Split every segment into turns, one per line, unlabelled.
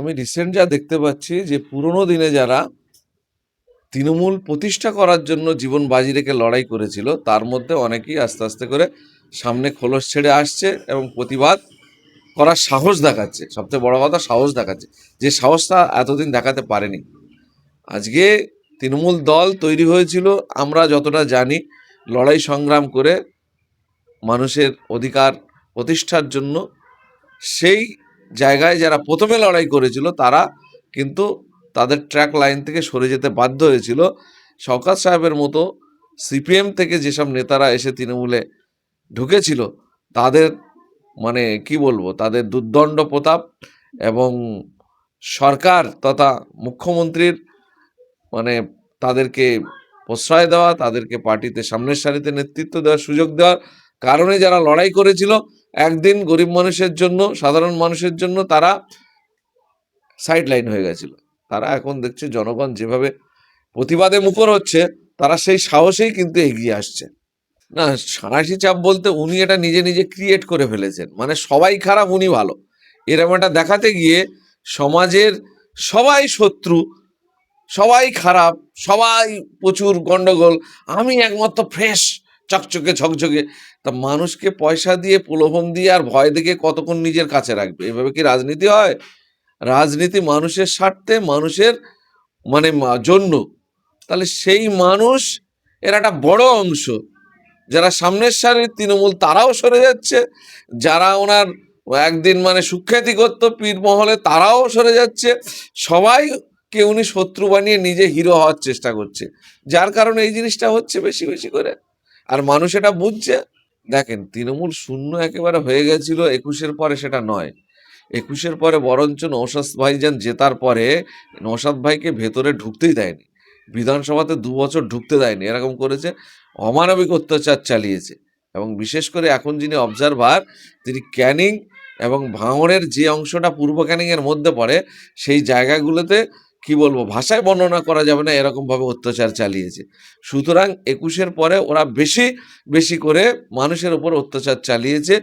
আমি রিসেন্ট যা দেখতে পাচ্ছি যে পুরোনো দিনে যারা তৃণমূল প্রতিষ্ঠা করার জন্য জীবন বাজি রেখে লড়াই করেছিল, তার মধ্যে অনেকেই আস্তে আস্তে করে সামনে খোলস ছেড়ে আসছে এবং প্রতিবাদ করার সাহস দেখাচ্ছে। সবচেয়ে বড় কথা সাহস দেখাচ্ছে। যে সাহসটা এতদিন দেখাতে পারেনি। আজকে তৃণমূল দল তৈরি হয়েছিল, আমরা যতটা জানি, লড়াই সংগ্রাম করে মানুষের অধিকার প্রতিষ্ঠার জন্য সেই জায়গায় যারা প্রথমে লড়াই করেছিল, তারা কিন্তু তাদের ট্র্যাক লাইন থেকে সরে যেতে বাধ্য হয়েছিল। শওকাত সাহেবের মতো সিপিএম থেকে যেসব নেতারা এসে তৃণমূলে ঢুকেছিল, তাদের মানে কি বলব, তাদের দুর্দণ্ড প্রতাপ এবং সরকার তথা মুখ্যমন্ত্রীর মানে তাদেরকে প্রশ্রয় দেওয়া, তাদেরকে পার্টিতে সামনের সারিতে নেতৃত্ব দেওয়ার সুযোগ দেওয়ার কারণে যারা লড়াই করেছিল একদিন গরিব মানুষের জন্য, সাধারণ মানুষের জন্য তারা সাইড লাইন হয়ে গেছিল। তারা এখন দেখছে জনগণ যেভাবে প্রতিবাদে মুখর হচ্ছে, তারা সেই সাহসেই কিন্তু এগিয়ে আসছে। না, সাঁড়াশি চাপ বলতে উনি এটা নিজে নিজে ক্রিয়েট করে ফেলেছেন। মানে সবাই খারাপ, উনি ভালো। এরকম একটা দেখাতে গিয়ে সমাজের সবাই শত্রু, সবাই খারাপ, সবাই প্রচুর গন্ডগোল। আমি একমাত্র ফ্রেশ চকচকে ঝকঝকে। তা মানুষকে পয়সা দিয়ে প্রলোভন দিয়ে আর ভয় দেখে কতক্ষণ নিজের কাছে রাখবে? এভাবে কি রাজনীতি হয়? রাজনীতি মানুষের স্বার্থে, মানুষের মানে জন্য। তাহলে সেই মানুষ এর একটা বড় অংশ। যারা সামনের সারির তৃণমূল, তারাও সরে যাচ্ছে। যারা ওনার একদিন মানে সুখ্যাতি করতো পীর মহলে, তারাও সরে যাচ্ছে। সবাইকে উনি শত্রু বানিয়ে নিজে হিরো হওয়ার চেষ্টা করছে। যার কারণে এই জিনিসটা হচ্ছে বেশি বেশি করে। আর মানুষ এটা বুঝছে। দেখেন, তৃণমূল শূন্য একেবারে হয়ে গেছিল একুশের পরে, সেটা নয়। একুশের পরে বরঞ্চ নৌসাদ ভাইজান জেতার পরে নৌসাদ ভাইকে ভেতরে ঢুকতেই দেয়নি। বিধানসভাতে দু বছর ঢুকতে দেয়নি। এরকম করেছে, অমানবিক অত্যাচার চালিয়েছে। এবং বিশেষ করে এখন যিনি অবজারভার তিনি ক্যানিং এবং ভাঙড়ের যে অংশটা পূর্ব ক্যানিংয়ের মধ্যে পড়ে, সেই জায়গাগুলোতে কি বলব, ভাষায় বর্ণনা করা যাবে না, এরকমভাবে অত্যাচার চালিয়েছে। সুতরাং একুশের পরে ওরা বেশি বেশি করে মানুষের উপর অত্যাচার চালিয়েছে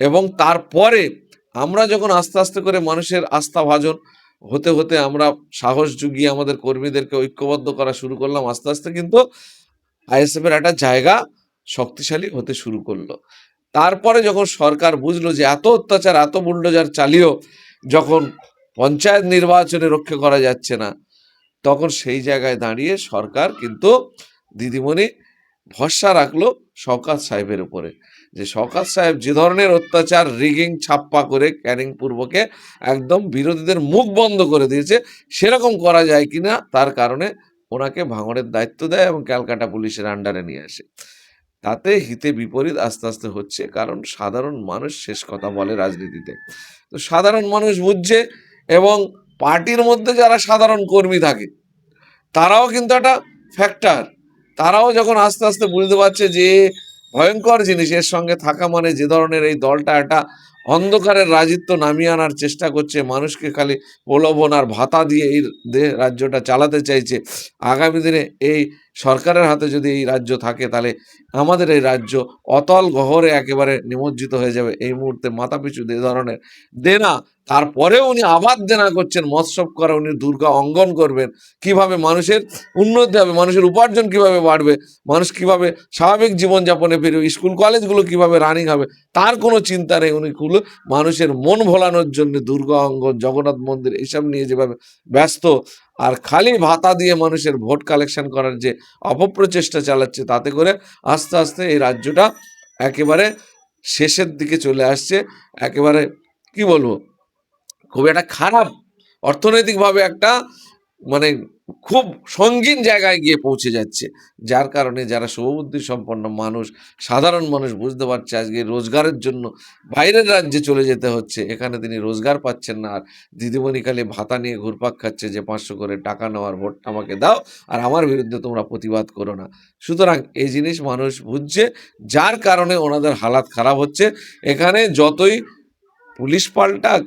এবং তারপরে আমরা যখন আস্তে আস্তে করে মানুষের আস্থা ভাজন হতে হতে আমরা সাহস জুগিয়ে আমাদের কর্মীদেরকে ঐক্যবদ্ধ করা শুরু করলাম, আস্তে আস্তে কিন্তু আইএসএফের একটা জায়গা শক্তিশালী হতে শুরু করল। তারপরে যখন সরকার বুঝলো যে এত অত্যাচার, এত বুল্ডোজার চালিয়েও যখন পঞ্চায়েত নির্বাচনে রক্ষা করা যাচ্ছে না। তখন সেই জায়গায় দাঁড়িয়ে সরকার কিন্তু দিদিমণি ভরসা রাখল শওকাত সাহেবের উপরে যে শওকাত সাহেব যে ধরনের অত্যাচার রিগিং ছাপ্পা করে ক্যানিং পূর্বকে একদম বিরোধীদের মুখ বন্ধ করে দিয়েছে, সেরকম করা যায় কিনা তার কারণে ওনাকে ভাঙড়ের দায়িত্ব দেয় এবং ক্যালকাটা পুলিশের আন্ডারে নিয়ে আসে। তাতে হিতে বিপরীত আস্তে আস্তে হচ্ছে, কারণ সাধারণ মানুষ শেষ কথা বলে রাজনীতিতে। তো সাধারণ মানুষ বুঝছে এবং পার্টির মধ্যে যারা সাধারণ কর্মী থাকে, তারাও কিন্তু একটা ফ্যাক্টর তারাও যখন আস্তে আস্তে বুঝতে পারছে যে ভয়ঙ্কর জিনিস, এর সঙ্গে থাকা মানে যে ধরনের এই দলটা একটা অন্ধকারের রাজিত্ব নামিয়ে আনার চেষ্টা করছে, মানুষকে খালি প্রলোভন আর ভাতা দিয়ে এই রাজ্যটা চালাতে চাইছে। আগামী দিনে এই সরকারের হাতে যদি এই রাজ্য থাকে, তাহলে আমাদের এই রাজ্য অতল গহরে একেবারে নিমজ্জিত হয়ে যাবে। এই মুহূর্তে মাথা পিছু যে ধরনের দেনা, তারপরেও উনি আবার দেনা করছেন মৎস্যব করে, উনি দুর্গা অঙ্গন করবেন। কীভাবে মানুষের উন্নতি হবে, মানুষের উপার্জন কীভাবে বাড়বে, মানুষ কীভাবে স্বাভাবিক জীবনযাপনে ফিরবে, স্কুল কলেজগুলো কীভাবে রানিং হবে, তার কোনো চিন্তা নেই। উনি খুলে মানুষের মন ভোলানোর জন্য দুর্গা অঙ্গন, জগন্নাথ মন্দির, এসব নিয়ে যেভাবে ব্যস্ত আর খালি ভাতা দিয়ে মানুষের ভোট কালেকশন করার যে অপপ্রচেষ্টা চালাচ্ছে, তাতে করে আস্তে আস্তে এই রাজ্যটা একেবারে শেষের দিকে চলে আসছে। একেবারে, কি বলব? খুব একটা খারাপ অর্থনৈতিকভাবে একটা মানে খুব সঙ্গীন জায়গায় গিয়ে পৌঁছে যাচ্ছে। যার কারণে যারা শুভবুদ্ধি সম্পন্ন মানুষ, সাধারণ মানুষ বুঝতে পারছে আজকে রোজগারের জন্য বাইরের রাজ্যে চলে যেতে হচ্ছে। এখানে তিনি রোজগার পাচ্ছেন না। আর দিদিমণি খালি ভাতা নিয়ে ঘুরপাক খাচ্ছে যে পাঁচশো করে টাকা নেওয়ার ভোট আমাকে দাও আর আমার বিরুদ্ধে তোমরা প্রতিবাদ করো না। সুতরাং এই জিনিস মানুষ বুঝছে, যার কারণে ওনাদের হালাত খারাপ হচ্ছে। এখানে যতই পুলিশ পাল্টাক,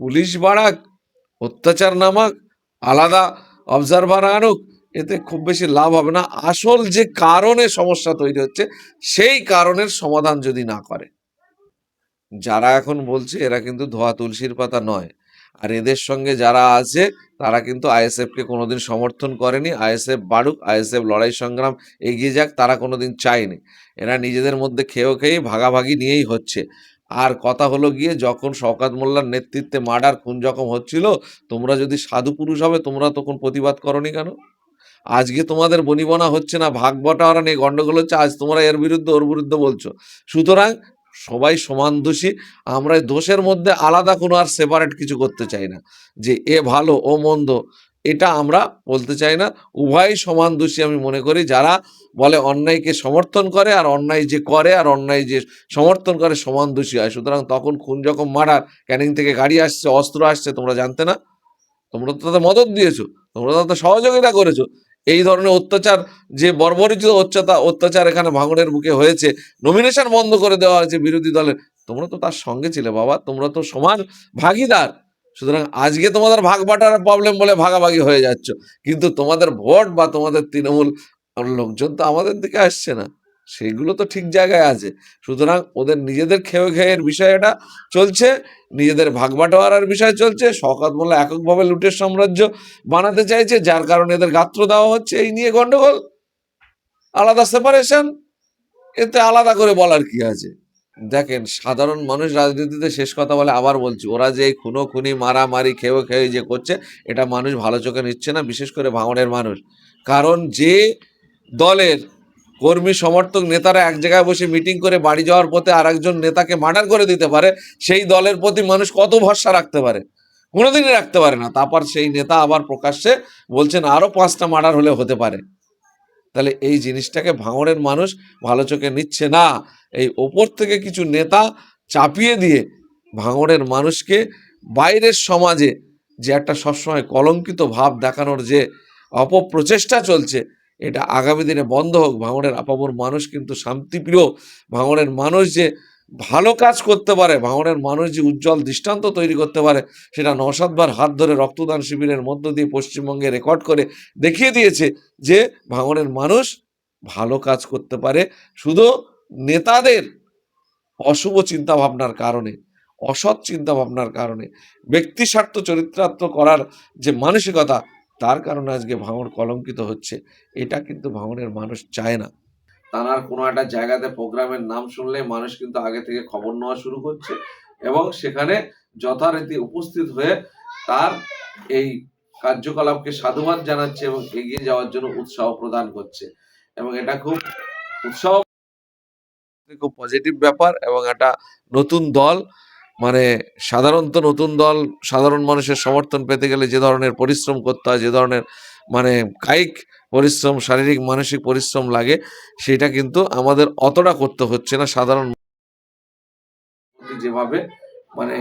পুলিশ বাড়াক, অত্যাচার নামাক আলাদা অবজারভার আনুক, এতে খুব বেশি লাভ হবে না। আসল যে কারণে সমস্যা তৈরি হচ্ছে, সেই কারণের সমাধান যদি না করে। যারা এখন বলছে, এরা কিন্তু ধোয়া তুলসীর পাতা নয়। আর এদের সঙ্গে যারা আছে, তারা কিন্তু আইএসএফকে কোনোদিন সমর্থন করেনি। আইএসএফ বাড়ুক আইএসএফ লড়াই সংগ্রাম এগিয়ে যাক, তারা কোনোদিন চায়নি। এরা নিজেদের মধ্যে খেয়েও খেয়েই ভাগাভাগি নিয়েই হচ্ছে। আর কথা হলো গিয়ে যখন শওকাত মোল্লার নেতৃত্বে মার্ডার খুন যখন হচ্ছিল, তোমরা যদি সাধু পুরুষ হবে, তোমরা তখন প্রতিবাদ করনি কেন? আজকে তোমাদের বনিবনা হচ্ছে না, ভাগ বটাওয়ারা নিয়ে গন্ডগোল হচ্ছে, আজ তোমরা এর বিরুদ্ধে, ওর বিরুদ্ধে বলছো। সুতরাং সবাই সমান দোষী, আমরা দোষের মধ্যে আলাদা কোনো আর সেপারেট কিছু করতে চাই না। যে এ ভালো, ও মন্দ এটা আমরা বলতে চাই না। উভয়ই সমান দোষী আমি মনে করি। যারা বলে অন্যায়কে সমর্থন করে আর অন্যায় যে করে আর অন্যায় যে সমর্থন করে সমান দোষী হয়। সুতরাং তখন খুন যখন মারার, ক্যানিং থেকে গাড়ি আসছে, অস্ত্র আসছে, তোমরা জানতে না? তোমরা তো তাদের মদত দিয়েছ, তোমরা তাদের সহযোগিতা করেছ। এই ধরনের অত্যাচার যে বর্বরিত অত্যাচার অত্যাচার এখানে ভাঙনের বুকে হয়েছে নমিনেশন বন্ধ করে দেওয়া হয়েছে বিরোধী দলের। তোমরা তো তার সঙ্গে ছিলে বাবা, তোমরা তো সমান ভাগিদার। সুতরাং আজকে তোমাদের ভাগ বাটার প্রবলেম বলে ভাগাভাগি হয়ে যাচ্ছ। কিন্তু তোমাদের ভোট বা তোমাদের তৃণমূল লোকজন তো আমাদের দিকে আসছে না। সেগুলো তো ঠিক জায়গায় আছে। সুতরাং ওদের নিজেদের খেয়ে খেয়ের বিষয় এটা চলছে, নিজেদের ভাগ বাটোয়ারার বিষয় চলছে, শওকত মোল্লা এককভাবে লুটের সাম্রাজ্য বানাতে চাইছে, যার কারণে এদের গাত্র দেওয়া হচ্ছে। এই নিয়ে গন্ডগোল, আলাদা সেপারেশন এতে আলাদা করে বলার কি আছে? দেখেন, সাধারণ মানুষ রাজনীতিতে শেষ কথা বলে আবার বলছি, ওরা যে খুনো খুনি মারামারি খেয়ে খেয়ে যে করছে, এটা মানুষ ভালো চোখে নিচ্ছে না, বিশেষ করে ভাঙনের মানুষ। কারণ যে দলের কর্মী, সমর্থক নেতারা এক জায়গায় বসে মিটিং করে বাড়ি যাওয়ার পথে আর একজন নেতাকে মার্ডার করে দিতে পারে, সেই দলের প্রতি মানুষ কত ভরসা রাখতে পারে? কোনোদিনই রাখতে পারে না। তারপর সেই নেতা আবার প্রকাশ্যে বলছেন আরও পাঁচটা মার্ডার হলে হতে পারে। তাহলে এই জিনিসটাকে ভাঙড়ের মানুষ ভালো চোখে নিচ্ছে না। এই ওপর থেকে কিছু নেতা চাপিয়ে দিয়ে ভাঙড়ের মানুষকে বাইরের সমাজে যে একটা সবসময় কলঙ্কিত ভাব দেখানোর যে অপপ্রচেষ্টা চলছে, এটা আগামী দিনে বন্ধ হোক। ভাঙড়ের আপামর মানুষ কিন্তু শান্তিপ্রিয়। ভাঙড়ের মানুষ যে ভালো কাজ করতে পারে ভাঙনের মানুষ যে উজ্জ্বল দৃষ্টান্ত তৈরি করতে পারে, সেটা নসাদবার হাত ধরে রক্তদান শিবিরের মধ্য দিয়ে পশ্চিমবঙ্গে রেকর্ড করে দেখিয়ে দিয়েছে যে ভাঙনের মানুষ ভালো কাজ করতে পারে, শুধু নেতাদের অশুভ চিন্তা ভাবনার কারণে, অসৎ চিন্তা ভাবনার কারণে ব্যক্তি স্বার্থ চরিত্রার্থ করার যে মানসিকতা, তার কারণে আজকে ভাঙড় কলঙ্কিত হচ্ছে, এটা কিন্তু ভাঙনের মানুষ চায় না। তার কোনো একটা জায়গাতে প্রোগ্রামের নাম শুনলে মানুষ কিন্তু আগে থেকে খবর নেওয়া শুরু করছে এবং সেখানে যথারীতি উপস্থিত হয়ে তার এই কার্যকলাপকে সাধুবাদ জানাচ্ছে এবং এগিয়ে যাওয়ার জন্য উৎসাহ প্রদান করছে। এবং এটা খুব উৎসাহ খুব পজিটিভ ব্যাপার এবং একটা নতুন দল মানে সাধারণত নতুন দল সাধারণ মানুষের সমর্থন পেতে গেলে যে ধরনের পরিশ্রম করতে হয়, যে ধরনের মানে কায়িক পরিশ্রম, শারীরিক, মানসিক পরিশ্রম লাগে, সেটা কিন্তু আমাদের অতটা করতে হচ্ছে না সাধারণ যেভাবে মানে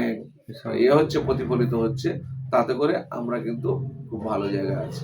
ইয়ে হচ্ছে, প্রতিফলিত হচ্ছে, তাতে করে আমরা কিন্তু খুব ভালো জায়গায় আছি।